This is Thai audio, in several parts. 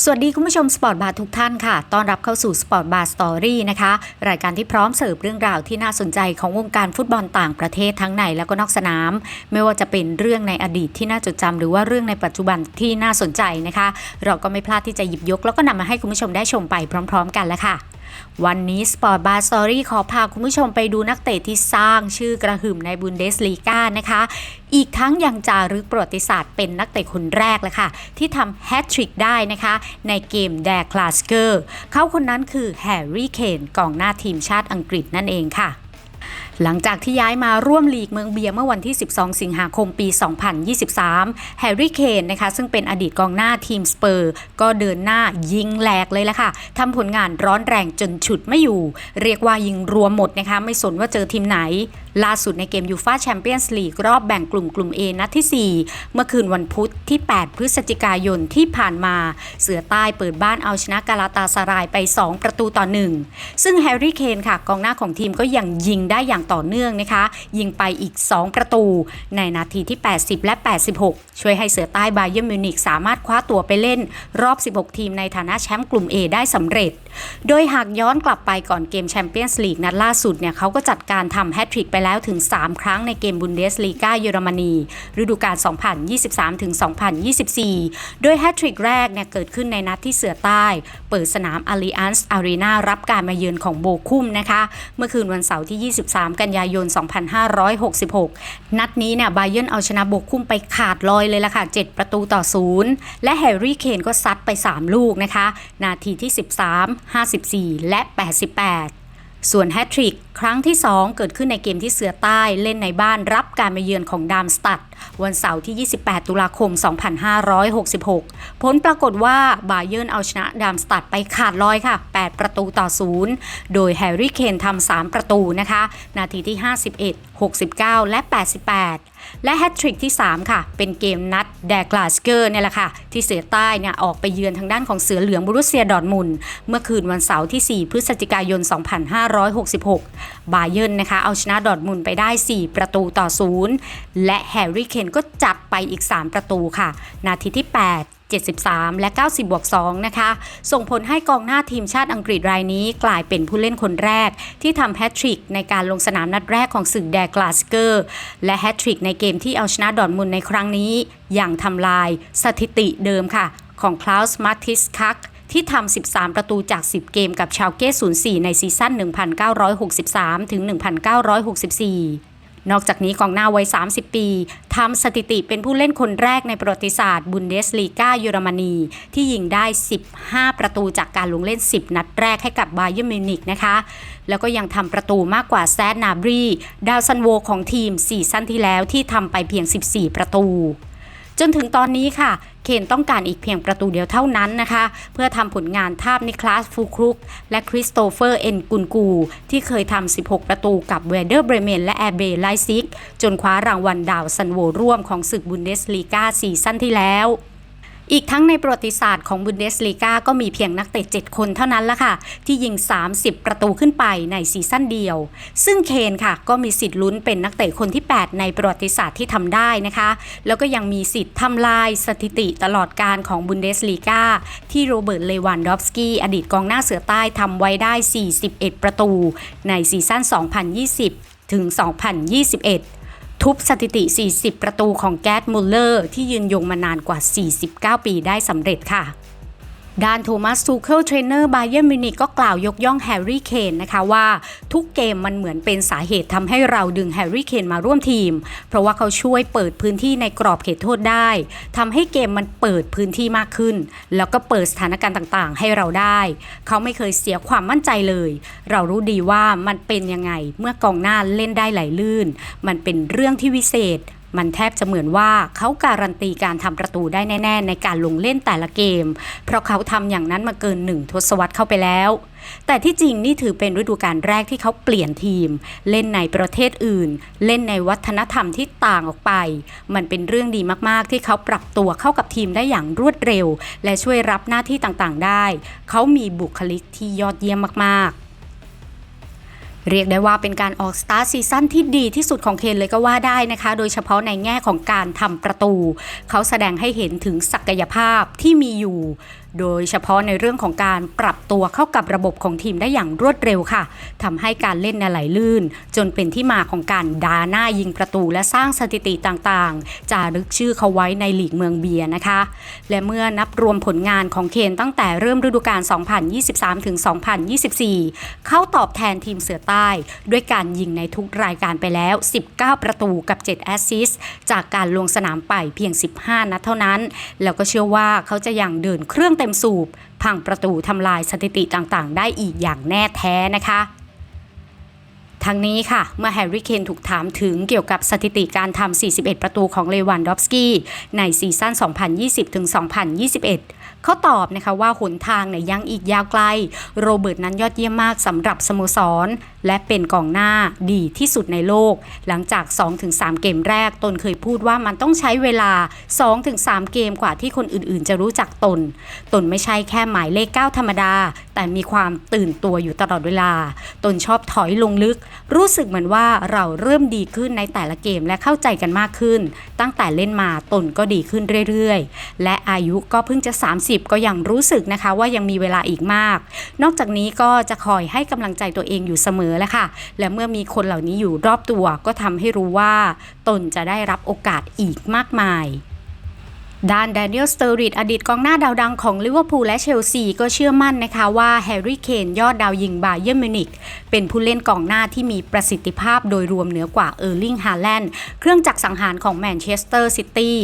สวัสดีคุณผู้ชมสปอร์ตบาร์ทุกท่านค่ะ ต้อนรับเข้าสู่สปอร์ตบาร์สตอรี่นะคะ รายการที่พร้อมเสิร์ฟเรื่องราวที่น่าสนใจของวงการฟุตบอลต่างประเทศทั้งในและก็นอกสนาม ไม่ว่าจะเป็นเรื่องในอดีตที่น่าจดจำหรือว่าเรื่องในปัจจุบันที่น่าสนใจนะคะ เราก็ไม่พลาดที่จะหยิบยก แล้วก็นำมาให้คุณผู้ชมได้ชมไปพร้อม ๆ กันแล้วค่ะวันนี้ Sport Bar Story ขอพาคุณผู้ชมไปดูนักเตะที่สร้างชื่อกระหึ่มในบุนเดสลีกานะคะ อีกทั้งยังจารึกประวัติศาสตร์เป็นนักเตะคนแรกเลยค่ะ ที่ทำแฮตทริกได้นะคะ ในเกมแดคลาสเกอร์เขาคนนั้นคือแฮร์รี่เคนกองหน้าทีมชาติอังกฤษนั่นเองค่ะหลังจากที่ย้ายมาร่วมลีกเมืองเบียร์เมื่อวันที่ 12 สิงหาคมปี 2023 แฮร์รี่เคนนะคะซึ่งเป็นอดีตกองหน้าทีมสเปอร์ ก็เดินหน้ายิงแหลกเลยละค่ะทำผลงานร้อนแรงจนฉุดไม่อยู่ เรียกว่ายิงรวมหมดนะคะไม่สนว่าเจอทีมไหน ล่าสุดในเกมยูฟาแชมเปี้ยนส์ลีกรอบแบ่งกลุ่มกลุ่ม A นัดที่ 4 เมื่อคืนวันพุธที่ 8 พฤศจิกายนที่ผ่านมา เสือใต้เปิดบ้านเอาชนะกาลาตาสารายไป 2 ประตูต่อ 1 ซึ่งแฮร์รี่เคนค่ะกองหน้าของทีมก็ยังยิงได้อย่างต่อเนื่องนะคะ ยิงไปอีก 2 ประตู ในนาทีที่ 80 และ 86 ช่วยให้เสือใต้บาเยอร์มิวนิกสามารถคว้าตัวไปเล่นรอบ 16 ทีมในฐานะแชมป์กลุ่ม A ได้สำเร็จ โดยหากย้อนกลับไปก่อนเกมแชมเปี้ยนส์ลีกนัดล่าสุดเนี่ยเขาก็จัดการทำแฮตทริกไปแล้วถึง 3 ครั้งในเกมบุนเดสลีกาเยอรมนีฤดูกาล 2023ถึง2024 โดยแฮตทริกแรกเนี่ยเกิดขึ้นในนัดที่เสือใต้ เปิดสนาม Allianz Arena รับการมาเยือนของโบคุ้มนะคะ เมื่อคืนวันเสาร์ที่ 23กันยายน 2566 นัดนี้เนี่ยไบเยร์นเอาชนะบุกคุ้มไปขาดลอยเลยล่ะค่ะ 7 ประตูต่อ 0 และแฮร์รี่เคนก็ซัดไป 3 ลูกนะคะ นาทีที่ 13 54 และ 88 ส่วนแฮตทริกครั้งที่ 2 เกิดขึ้นในเกมที่เสือใต้เล่นในบ้านรับการมาเยือนของดามสตัดวันเสาร์ที่ 28 ตุลาคม 2566 ผลปรากฏว่าบาเยิร์นเอาชนะดามสตัดไปขาดลอยค่ะ 8 ประตูต่อ 0 โดยแฮร์รี่เคนทำ 3 ประตูนะคะ นาทีที่ 51 69 และ 88 และแฮตทริกที่ 3 ค่ะ เป็นเกมนัด แดกลาสเกอร์เนี่ยแหละค่ะที่เสือใต้เนี่ยออกไปเยือนทางด้านของเสือเหลืองบรุเซียดอร์ทมุนเมื่อคืนวันเสาร์ที่ 4 พฤศจิกายน 2566 บาเยิร์นนะคะเอาชนะดอร์ทมุนไปได้ 4 ประตูต่อ 0 และแฮร์รี่เคนก็จับไปอีก 3 ประตูค่ะ นาทีที่ 8 73 และ 90 บวก 2 นะคะ ส่งผลให้กองหน้าทีมชาติอังกฤษรายนี้กลายเป็นผู้เล่นคนแรก ที่ทำแฮตทริกในการลงสนามนัดแรกของศึกแดกลาสเกอร์ และแฮตทริกในเกมที่เอาชนะดอร์มุนในครั้งนี้ อย่างทำลายสถิติเดิมค่ะ ของคลาวส์มาร์ติสคักที่ทำ 13 ประตูจาก 10 เกมกับชาวเก้04 ในซีซั่น 1963 ถึง 1964 นอกจากนี้กองหน้าวัย 30 ปีทำสถิติเป็นผู้เล่นคนแรกในประวัติศาสตร์บุนเดสลีกาเยอรมนี ที่ยิงได้ 15 ประตูจากการลงเล่น 10 นัดแรกให้กับบาเยอร์มิวนิกนะคะ แล้วก็ยังทำประตูมากกว่าแซดนาบรีดาวซันโวของทีม4ซั้นที่แล้วที่ทำไปเพียง 14 ประตู จนถึงตอนนี้ค่ะ เคนต้องการอีกเพียงประตูเดียวเท่านั้นนะคะ เพื่อทำผลงานทาบนิคลาสฟูครุก และคริสโตเฟอร์เอ็นกุนกู ที่เคยทำ 16 ประตูกับเวเดอร์เบรเมนและแอร์เบไลซิก จนคว้ารางวัลดาวซันโวร่วมของศึกบุนเดสลีกาซีซั่นที่แล้ว อีกทั้งในประวัติศาสตร์ของบุนเดสลีกาก็มีเพียงนักเตะ7คนเท่านั้นละค่ะ ที่ยิง 30 ประตูขึ้นไปในซีซั่นเดียว ซึ่งเคนค่ะก็มีสิทธิ์ลุ้นเป็นนักเตะคนที่ 8 ในประวัติศาสตร์ที่ทำได้นะคะ แล้วก็ยังมีสิทธิ์ทำลายสถิติตลอดการของบุนเดสลีกาที่โรเบิร์ตเลวันดอฟสกี้อดีตกองหน้าเสือใต้ทำไว้ได้ 41 ประตู ในซีซั่น 2020 ถึง 2021 ทุบสถิติ 40 ประตูของแก๊สมูลเลอร์ ที่ยืนยงมานานกว่า 49 ปีได้สำเร็จค่ะ ด้านโทมัสทูเคิลเทรนเนอร์บาเยอร์มินิกก็กล่าวยกย่องแฮร์รี่เคนนะคะว่าทุกเกมมันเหมือนเป็นสาเหตุทำให้เราดึงแฮร์รี่เคนมาร่วมทีม เพราะว่าเขาช่วยเปิดพื้นที่ในกรอบเขตโทษได้ทำให้เกมมันเปิดพื้นที่มากขึ้น แล้วก็เปิดสถานการณ์ต่างๆ ให้เราได้ เขาไม่เคยเสียความมั่นใจเลย เรารู้ดีว่ามันเป็นยังไงเมื่อกองหน้าเล่นได้ไหลลื่น มันเป็นเรื่องที่วิเศษ มันแทบจะเหมือนว่าเขาการันตีการทำประตูได้แน่ ๆ ในการลงเล่นแต่ละเกม เพราะเขาทำอย่างนั้นมาเกินหนึ่งทศวรรษเข้าไปแล้ว แต่ที่จริงนี่ถือเป็นฤดูกาลแรกที่เขาเปลี่ยนทีม เล่นในประเทศอื่น เล่นในวัฒนธรรมที่ต่างออกไป มันเป็นเรื่องดีมากๆ ที่เขาปรับตัวเข้ากับทีมได้อย่างรวดเร็ว และช่วยรับหน้าที่ต่างๆ ได้ เขามีบุคลิกที่ยอดเยี่ยมมากๆ เรียกได้ว่าเป็นการออกสตาร์ซีซั่นที่ดีที่สุดของเคนเลยก็ว่าได้นะคะ โดยเฉพาะในแง่ของการทำประตู เขาแสดงให้เห็นถึงศักยภาพที่มีอยู่ โดยเฉพาะในเรื่องของการปรับตัวเข้ากับระบบของทีมได้อย่างรวดเร็วค่ะทำให้การเล่นในไหลลื่น จนเป็นที่มาของการดาหน้ายิงประตูและสร้างสถิติต่างๆ จารึกชื่อเขาไว้ในหลีกเมืองเบียร์นะคะ และเมื่อนับรวมผลงานของเคนตั้งแต่เริ่มฤดูกาล 2023 ถึง 2024 เข้าตอบแทนทีมเสือใต้ ด้วยการยิงในทุกรายการไปแล้ว 19 ประตูกับ 7 แอสซิสต์จากการลงสนามไปเพียง 15 นัดเท่านั้น แล้วก็เชื่อว่าเขาจะยังเดินเครื่องเต็มสูบ พังประตูทำลายสถิติต่างๆ ได้อีกอย่างแน่แท้นะคะทั้งนี้ค่ะ เมื่อแฮร์รี่เคนถูกถามถึงเกี่ยวกับสถิติการทำ41 ประตูของเลวันดอฟสกี้ในซีซั่น 2020-2021 เขาตอบนะคะว่าหนทางเนี่ยยังอีกยาวไกล โรเบิร์ตนั้นยอดเยี่ยมมากสำหรับสโมสร และเป็นกองหน้าดีที่สุดในโลก หลังจาก 2-3 เกมแรกตนเคยพูดว่ามันต้องใช้เวลา 2-3 เกมกว่าที่คนอื่นๆ จะรู้จักตน ตนไม่ใช่แค่หมายเลข 9 ธรรมดา แต่มีความตื่นตัวอยู่ตลอดเวลา ตนชอบถอยลงลึก รู้สึกเหมือนว่าเราเริ่มดีขึ้นในแต่ละเกมและเข้าใจกันมากขึ้น ตั้งแต่เล่นมาตนก็ดีขึ้นเรื่อยๆ และอายุก็เพิ่งจะ 30ก็ยังรู้สึกนะคะว่ายังมีเวลาอีกมาก นอกจากนี้ก็จะคอยให้กำลังใจตัวเองอยู่เสมอและค่ะ และเมื่อมีคนเหล่านี้อยู่รอบตัวก็ทำให้รู้ว่า ตนจะได้รับโอกาสอีกมากมายด้านแดเนียลสเตอริดอดีตกองหน้าดาวดังของลิเวอร์พูลและเชลซีก็เชื่อมั่นนะคะว่าแฮร์รี่เคนยอดดาวยิงบาเยอร์มิวนิกเป็นผู้เล่นกองหน้าที่มีประสิทธิภาพโดยรวมเหนือกว่าเออร์ลิงฮาแลนด์เครื่องจักรสังหารของแมนเชสเตอร์ซิตี้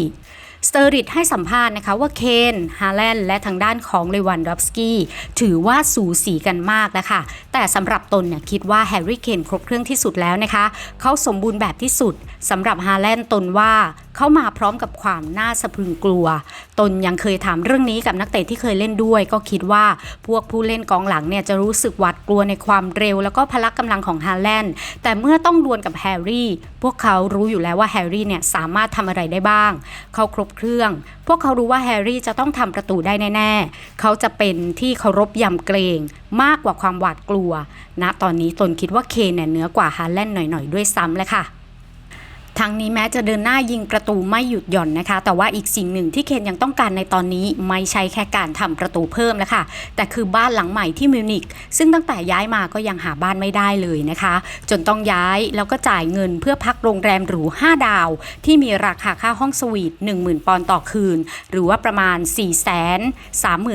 สเตอริดให้สัมภาษณ์นะคะว่าเคนฮาแลนด์และทางด้านของเลวันดอฟสกี้ถือว่าสูสีกันมากแล้วค่ะ แต่สำหรับตนเนี่ยคิดว่าแฮร์รี่เคนครบเครื่องที่สุดแล้วนะคะ เขาสมบูรณ์แบบที่สุดสำหรับฮาแลนด์ตนว่า เข้ามาพร้อมกับความน่าสะพรึงกลัว ตนยังเคยถามเรื่องนี้กับนักเตะที่เคยเล่นด้วย ก็คิดว่าพวกผู้เล่นกองหลังเนี่ยจะรู้สึกหวาดกลัวในความเร็ว แล้วก็พละกำลังของฮาแลนด์แต่เมื่อต้องดวลกับแฮร์รี่ พวกเขารู้อยู่แล้วว่าแฮร์รี่เนี่ยสามารถทำอะไรได้บ้าง เขาครบเครื่อง พวกเขารู้ว่าแฮร์รี่จะต้องทำประตูได้แน่ๆ เขาจะเป็นที่เคารพยำเกรงมากกว่าความหวาดกลัวณตอนนี้ตนคิดว่าเคนเนี่ยเหนือกว่าฮาแลนด์หน่อยๆ ด้วยซ้ำเลยค่ะ ทั้งนี้แม้จะเดินหน้ายิงประตูไม่หยุดหย่อนนะคะ แต่ว่าอีกสิ่งหนึ่งที่เคนยังต้องการในตอนนี้ไม่ใช่แค่การทำประตูเพิ่มแล้วค่ะ แต่คือบ้านหลังใหม่ที่มิวนิกซึ่งตั้งแต่ย้ายมาก็ยังหาบ้านไม่ได้เลยนะคะ จนต้องย้ายแล้วก็จ่ายเงินเพื่อพักโรงแรมหรู 5 ดาว ที่มีราคาค่าห้องสวีท10,000 ปอนด์ต่อคืน หรือว่าประมาณ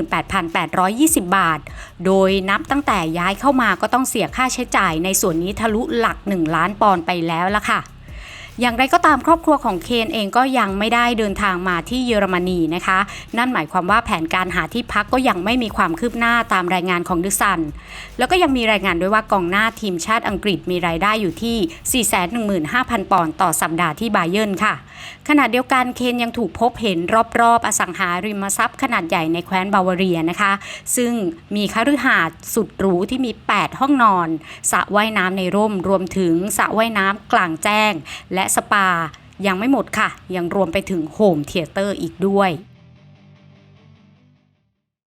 438,820 บาท โดยนับตั้งแต่ย้ายเข้ามาก็ต้องเสียค่าใช้จ่ายในส่วนนี้ทะลุหลัก 1 ล้านปอนด์ไปแล้วละค่ะ อย่างไรก็ตามครอบครัวของเคนเองก็ยังไม่ได้เดินทางมาที่เยอรมนีนะคะ นั่นหมายความว่าแผนการหาที่พักก็ยังไม่มีความคืบหน้าตามรายงานของดิซัน แล้วก็ยังมีรายงานด้วยว่ากองหน้าทีมชาติอังกฤษมีรายได้อยู่ที่ 415,000 ปอนด์ต่อสัปดาห์ที่บาเยิร์นค่ะ ขณะเดียวกันเคนยังถูกพบเห็นรอบๆ อสังหาริมทรัพย์ขนาดใหญ่ในแคว้นบาวาเรียนะคะ ซึ่งมีคฤหาสน์สุดหรูที่มี 8 ห้องนอนสระว่ายน้ำในร่มรวมถึงสระว่ายน้ำกลางแจ้ง และและสปา ยังไม่หมดค่ะ ยังรวมไปถึงโฮมเทเตอร์อีกด้วย